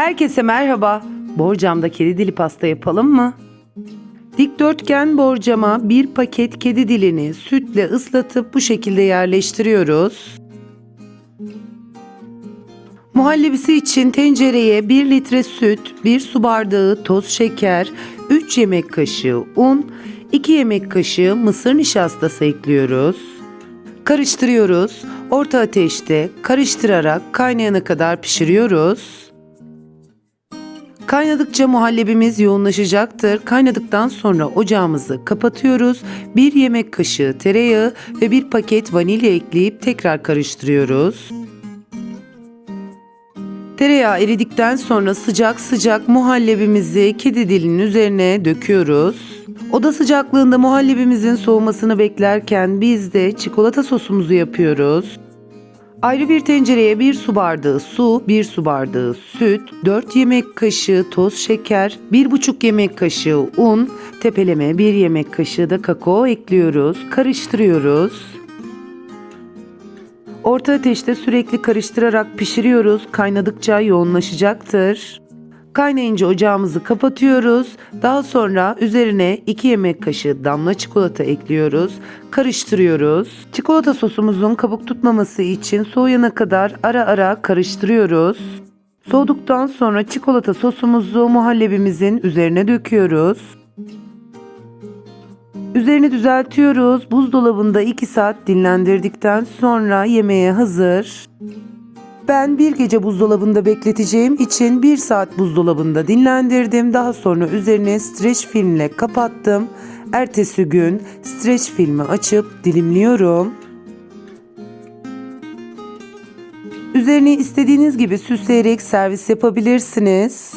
Herkese merhaba. Borcamda kedi dili pasta yapalım mı? Dikdörtgen borcama bir paket kedi dilini sütle ıslatıp bu şekilde yerleştiriyoruz. Muhallebisi için tencereye 1 litre süt, 1 su bardağı toz şeker, 3 yemek kaşığı un, 2 yemek kaşığı mısır nişastası ekliyoruz. Karıştırıyoruz. Orta ateşte karıştırarak kaynayana kadar pişiriyoruz. Kaynadıkça muhallebimiz yoğunlaşacaktır. Kaynadıktan sonra ocağımızı kapatıyoruz. Bir yemek kaşığı tereyağı ve bir paket vanilya ekleyip tekrar karıştırıyoruz. Tereyağı eridikten sonra sıcak sıcak muhallebimizi kedi dilinin üzerine döküyoruz. Oda sıcaklığında muhallebimizin soğumasını beklerken biz de çikolata sosumuzu yapıyoruz. Ayrı bir tencereye 1 su bardağı su, 1 su bardağı süt, 4 yemek kaşığı toz şeker, 1,5 yemek kaşığı un, tepeleme 1 yemek kaşığı da kakao ekliyoruz. Karıştırıyoruz. Orta ateşte sürekli karıştırarak pişiriyoruz. Kaynadıkça yoğunlaşacaktır. Kaynayınca ocağımızı kapatıyoruz. Daha sonra üzerine 2 yemek kaşığı damla çikolata ekliyoruz. Karıştırıyoruz. Çikolata sosumuzun kabuk tutmaması için soğuyana kadar ara ara karıştırıyoruz. Soğuduktan sonra çikolata sosumuzu muhallebimizin üzerine döküyoruz. Üzerini düzeltiyoruz. Buzdolabında 2 saat dinlendirdikten sonra yemeğe hazır. Ben bir gece buzdolabında bekleteceğim için bir saat buzdolabında dinlendirdim. Daha sonra üzerine streç filmle kapattım. Ertesi gün streç filmi açıp dilimliyorum. Üzerini istediğiniz gibi süsleyerek servis yapabilirsiniz.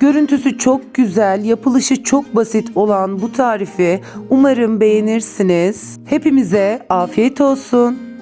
Görüntüsü çok güzel, yapılışı çok basit olan bu tarifi umarım beğenirsiniz. Hepimize afiyet olsun.